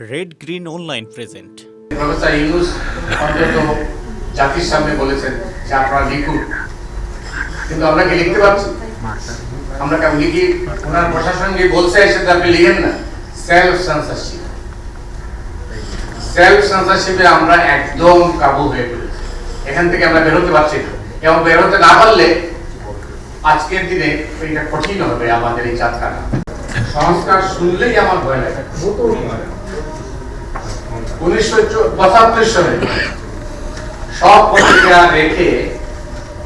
Red green online present অন্তত জাতির সামনে বলেছেন যে আপনারা লিখুন। কিন্তু আমরা কি লিখতে পারছি? আমরা কেমন লিখি? ওনার প্রশাসন কি বলছে যে আপনি লিখেন না। সেলফ সেন্সারশিপ সেলফ সেন্সারশিপে আমরা একদম কাবু হয়ে পড়েছি। এখান থেকে আমরা বেরোতে পারছি না। এবং বেরোতে না পারলে আজকের দিনে এটা কঠিন হবে আমাদের এই চাঁদখানা। সংস্কার শুনলেই আমার ভয় লাগে। উনিশশো পঁচাত্তর সালে সব পত্রিকা রেখে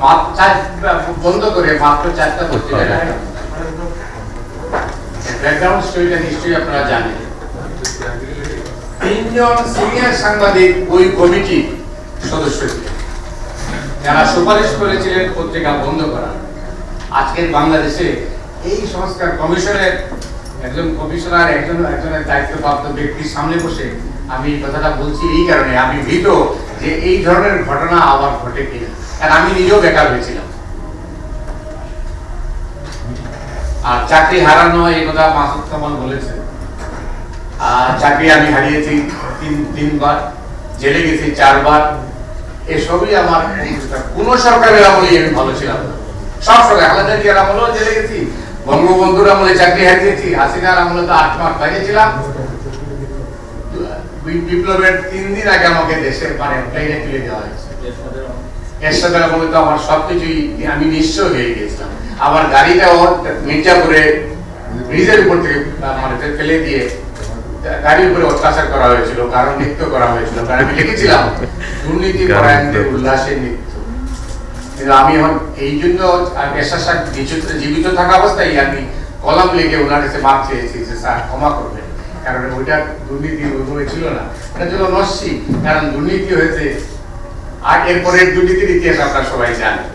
মাত্র বন্ধ করে মাত্র চারটা পত্রিকা রাখা ব্যাকগ্রাউন্ড স্টোরিটা নিশ্চয়ই আপনারা জানেন। তিনজন সিনিয়র সাংবাদিক ওই কমিটি সদস্য যারা সুপারিশ করেছিলেন পত্রিকা বন্ধ করা আজকের বাংলাদেশে এই সংস্কার কমিশনের একজন কমিশনার একজন একজনের দায়িত্বপ্রাপ্ত ব্যক্তির সামনে বসে আমি কথাটা বলছি এই কারণে, আমি ভীত যে এই ধরনের ঘটনা আবার ঘটে কিনা। কারণ আমি নিজেও বেকার হয়েছিলাম। আর চাকরি হারানো, এই কথা মাসুদ কামাল বলেছে। আর চাকরি আমি হারিয়েছি তিন, তিনবার, জেলে গেছি চারবার। এসবই আমার। কোন সরকারের আমলে আমি ভালো ছিলাম সব সরকার খালেদা জিয়ার আমলেও জেলে গেছি? বঙ্গবন্ধুর আমলে চাকরি হারিয়েছি, হাসিনার আমলে তো আট মাস বাইরে ছিলাম। বিপ্লবের তিন দিন আগে আমাকে দেশে মানে প্লেনে তুলে দেওয়া হয়েছে। আমার সবকিছুই আমি নিঃস্ব হয়ে গেছিলাম। আমার গাড়িটাও মির্জাপুরে ব্রিজের উপর থেকে মানে ফেলে দিয়ে গাড়ির উপরে অত্যাচার করা হয়েছিল কারণ নৃত্য করা হয়েছিল। কারণ আমি লিখেছিলাম দুর্নীতি পরায়ণদের উল্লাসের নৃত্য কিন্তু আমি এখন এই জন্য এরশাদ সাহেব জীবিত- থাকা অবস্থায় আমি কলম লিখে ওনার কাছে মাপ চেয়েছি যে স্যার ক্ষমা করবেন। কারণ ওইটা দুর্নীতি ওইভাবে ছিল না। এটা ছিল নস্যি, কারণ দুর্নীতি হয়েছে। আর এরপরের দুর্নীতির ইতিহাস আপনারা সবাই জানেন।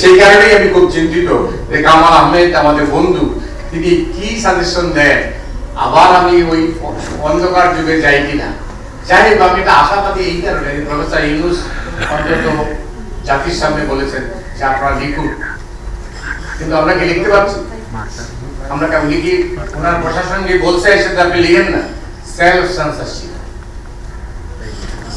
সেই কারণেই আমি খুব চিন্তিত যে কামাল আহমেদ, আমাদের বন্ধু, তিনি কি সাজেশন দেন? আবার আমি ওই অন্ধকার যুগে যাই কিনা? যাই হোক, আমি এটা আশাবাদী এই কারণে, প্রফেসর ইউনুস অন্তত জাতির সামনে বলেছেন যে আপনারা লিখুন। কিন্তু আমরা কি লিখতে পারছি? আমরা কেমন লিখি ওনার প্রশাসন কি বলছে যে আপনি লিখেন না? সেলফ সেন্সারশিপ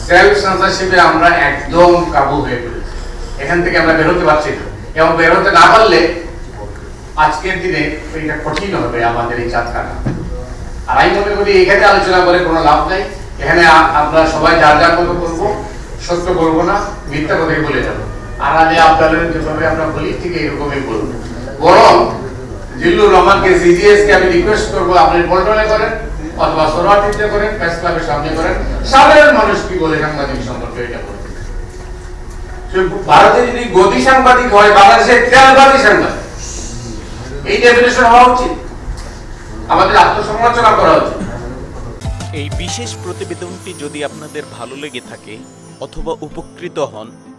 সেলফ সেন্সারশিপে আমরা একদম কাবু হয়ে পড়েছি। এখান থেকে আমরা বেরোতে পারছি না। এবং বেরোতে না পারলে আজকের দিনে এটা কঠিন হবে আমাদের এই চাঁদখানা আর আমি মনে করি এখানে আলোচনা করে কোনো লাভ নাই। এখানে আ- আমরা সবাই যার যার মতো করব, সত্য করব না, মিথ্যা কথাই বলে যাব। আর আলী আবদালের যেভাবে আমরা বলি, ঠিক এরকমই বলব। বরং জিল্লুর রহমানকে সিজিএস কে আমি রিকোয়েস্ট করব, আপনি পল্টনে করেন অথবা সোরাটিতে করেন প্রেস ক্লাবের সামনে করেন। সাধারণ মানুষ কি বলে সাংবাদিক সম্পর্কে এটা বলতে সে ভারতে যদি গদি সাংবাদিক হয় বাংলাদেশে তেলবাদী সাংবাদিক। এই ডেফিনেশন হওয়া উচিত। আমাদের আত্মসমালোচনা করা উচিত। এই বিশেষ প্রতিবেদনটি যদি আপনাদের ভালো লেগে থাকে অথবা উপকৃত হন